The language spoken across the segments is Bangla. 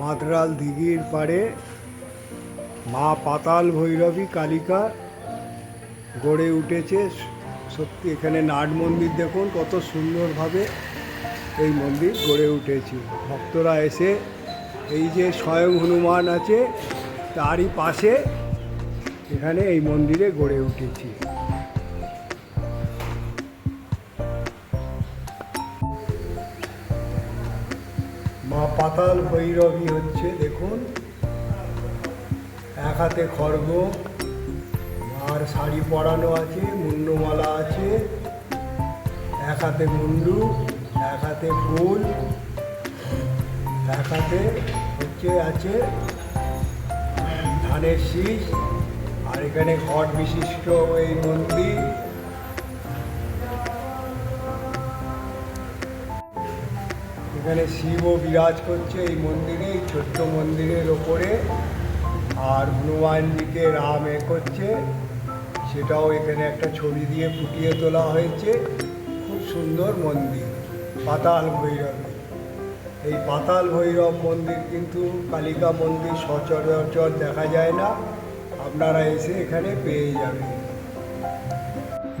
মাদরাল দিঘির পাড়ে মা পাতাল ভৈরবী কালিকা গড়ে উঠেছে। সত্যি এখানে নাট মন্দির দেখুন, কত সুন্দরভাবে এই মন্দির গড়ে উঠেছে। ভক্তরা এসে এই যে স্বয়ং হনুমান আছে, তারই পাশে এখানে এই মন্দিরে গড়ে উঠেছে। মা পাতাল ভৈরবী হচ্ছে, দেখুন। এক হাতে খড়গ আর শাড়ি পরানো আছে মুন্ডমালা আছে। এক হাতে মুন্ডু, এক হাতে ফুল, এক হাতে হচ্ছে, আছে ধানের শীষ, আর এখানে ঘট বিশিষ্ট এই মন্দির। এখানে শিবও বিরাজ করছে এই মন্দিরে, এই ছোট্ট মন্দিরের ওপরে। আর হনুমানজিকে রাম এ করছে। সেটাও এখানে একটা ছবি দিয়ে ফুটিয়ে তোলা হয়েছে। খুব সুন্দর মন্দির, পাতাল ভৈরব। এই পাতাল ভৈরব মন্দির কিন্তু কালিকা মন্দির সচরাচর দেখা যায় না। আপনারা এসে এখানে পেয়ে যাবেন।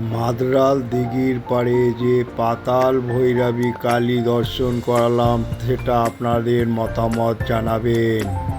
মাদরাল দিঘির পাড়ে যে পাতাল ভৈরবী কালী দর্শন করালাম সেটা আপনাদের মতামত জানাবেন।